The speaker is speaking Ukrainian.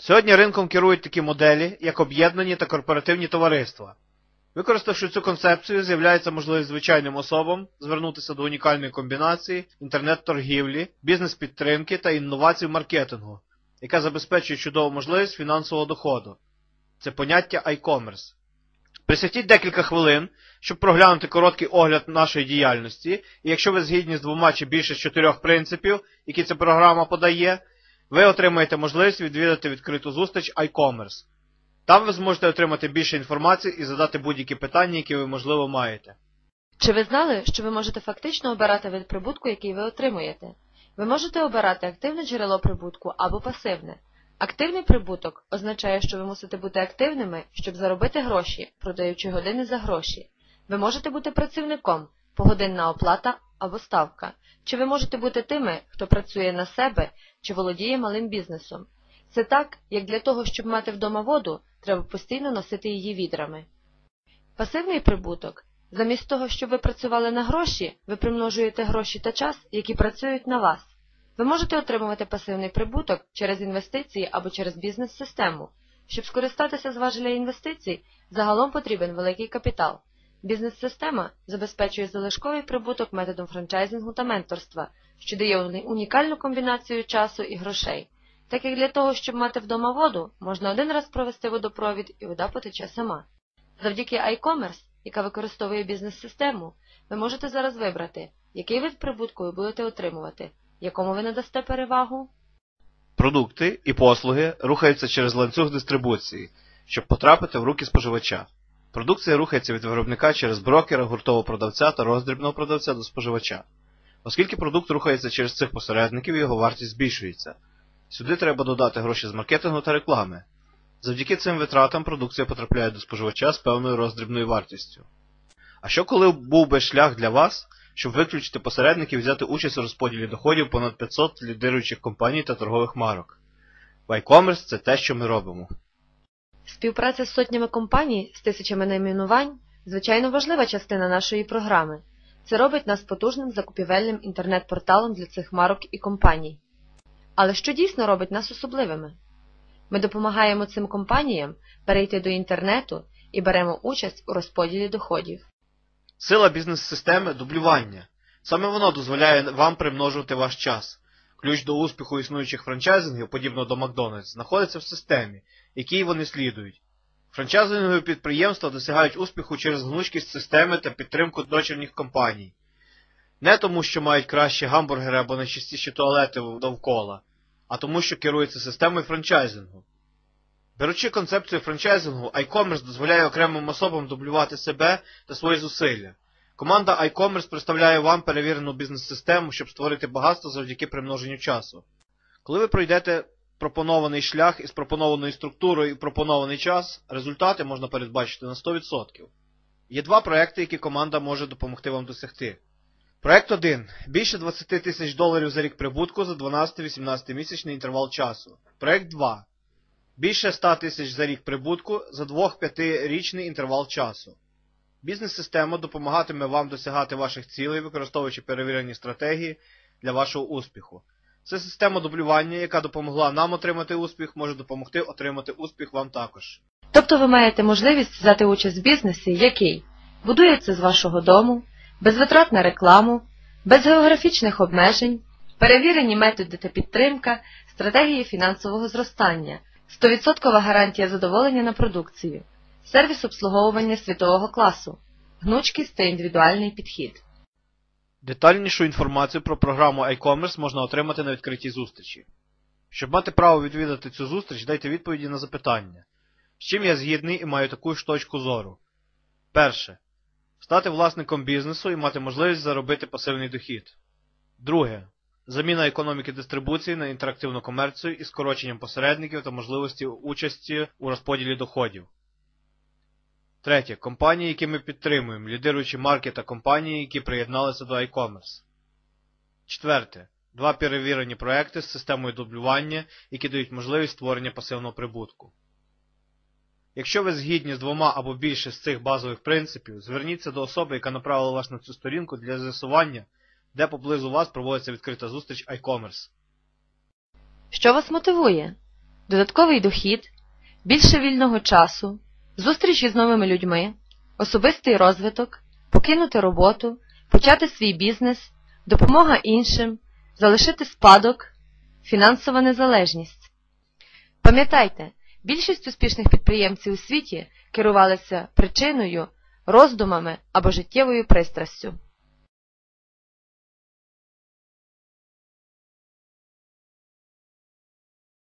Сьогодні ринком керують такі моделі, як об'єднані та корпоративні товариства. Використавши цю концепцію, з'являється можливість звичайним особам звернутися до унікальної комбінації інтернет-торгівлі, бізнес-підтримки та інновацій маркетингу, яка забезпечує чудову можливість фінансового доходу. Це поняття iCommerce. Присвятіть декілька хвилин, щоб проглянути короткий огляд нашої діяльності, і якщо ви згідні з двома чи більше з чотирьох принципів, які ця програма подає, ви отримаєте можливість відвідати відкриту зустріч iCommerce. Там ви зможете отримати більше інформації і задати будь-які питання, які ви, можливо, маєте. Чи ви знали, що ви можете фактично обирати вид прибутку, який ви отримуєте? Ви можете обирати активне джерело прибутку або пасивне. Активний прибуток означає, що ви мусите бути активними, щоб заробити гроші, продаючи години за гроші. Ви можете бути працівником, погодинна оплата або ставка. Чи ви можете бути тими, хто працює на себе чи володіє малим бізнесом. Це так, як для того, щоб мати вдома воду, треба постійно носити її відрами. Пасивний прибуток. Замість того, щоб ви працювали на гроші, ви примножуєте гроші та час, які працюють на вас. Ви можете отримувати пасивний прибуток через інвестиції або через бізнес-систему. Щоб скористатися з інвестицій, загалом потрібен великий капітал. Бізнес-система забезпечує залишковий прибуток методом франчайзингу та менторства, що дає унікальну комбінацію часу і грошей. Так як для того, щоб мати вдома воду, можна один раз провести водопровід і вода потече сама. Завдяки iCommerce, яка використовує бізнес-систему, ви можете зараз вибрати, який вид прибутку ви будете отримувати, якому ви надасте перевагу. Продукти і послуги рухаються через ланцюг дистрибуції, щоб потрапити в руки споживача. Продукція рухається від виробника через брокера, гуртового продавця та роздрібного продавця до споживача. Оскільки продукт рухається через цих посередників, його вартість збільшується. Сюди треба додати гроші з маркетингу та реклами. Завдяки цим витратам продукція потрапляє до споживача з певною роздрібною вартістю. А що коли був би шлях для вас, щоб виключити посередників і взяти участь у розподілі доходів понад 500 лідируючих компаній та торгових марок? В iCommerce це те, що ми робимо. Співпраця з сотнями компаній з тисячами найменувань звичайно важлива частина нашої програми. Це робить нас потужним закупівельним інтернет-порталом для цих марок і компаній. Але що дійсно робить нас особливими? Ми допомагаємо цим компаніям перейти до інтернету і беремо участь у розподілі доходів. Сила бізнес-системи дублювання. Саме воно дозволяє вам примножувати ваш час. Ключ до успіху існуючих франчайзингів, подібно до Макдональдс, знаходиться в системі, якій вони слідують. Франчайзингові підприємства досягають успіху через гнучкість системи та підтримку дочірніх компаній. Не тому, що мають кращі гамбургери або найчистіші туалети довкола, а тому, що керуються системою франчайзингу. Беручи концепцію франчайзингу, iCommerce дозволяє окремим особам дублювати себе та свої зусилля. Команда iCommerce представляє вам перевірену бізнес-систему, щоб створити багатство завдяки примноженню часу. Коли ви пройдете пропонований шлях із пропонованою структурою і пропонований час, результати можна передбачити на 100%. Є два проекти, які команда може допомогти вам досягти. Проект 1. Більше 20 тисяч доларів за рік прибутку за 12-18 місячний інтервал часу. Проект 2. Більше 100 тисяч за рік прибутку за 2-5 річний інтервал часу. Бізнес-система допомагатиме вам досягати ваших цілей, використовуючи перевірені стратегії для вашого успіху. Це система дублювання, яка допомогла нам отримати успіх, може допомогти отримати успіх вам також. Тобто ви маєте можливість взяти участь в бізнесі, який будується з вашого дому, без витрат на рекламу, без географічних обмежень, перевірені методи та підтримка, стратегії фінансового зростання, 100% гарантія задоволення на продукцію, сервіс обслуговування світового класу, гнучкість та індивідуальний підхід. Детальнішу інформацію про програму iCommerce можна отримати на відкритій зустрічі. Щоб мати право відвідати цю зустріч, дайте відповіді на запитання. З чим я згідний і маю таку ж точку зору. Перше. Стати власником бізнесу і мати можливість заробити пасивний дохід. Друге. Заміна економіки дистрибуції на інтерактивну комерцію із скороченням посередників та можливості участі у розподілі доходів. Третє. Компанії, які ми підтримуємо, лідируючі марки та компанії, які приєдналися до iCommerce. Четверте. Два перевірені проекти з системою дублювання, які дають можливість створення пасивного прибутку. Якщо ви згідні з двома або більше з цих базових принципів, зверніться до особи, яка направила вас на цю сторінку для з'ясування, де поблизу вас проводиться відкрита зустріч iCommerce. Що вас мотивує? додатковий дохід, більше вільного часу, зустрічі з новими людьми, особистий розвиток, покинути роботу, почати свій бізнес, допомога іншим, залишити спадок, фінансова незалежність. Пам'ятайте, більшість успішних підприємців у світі керувалися причиною, роздумами або життєвою пристрастю.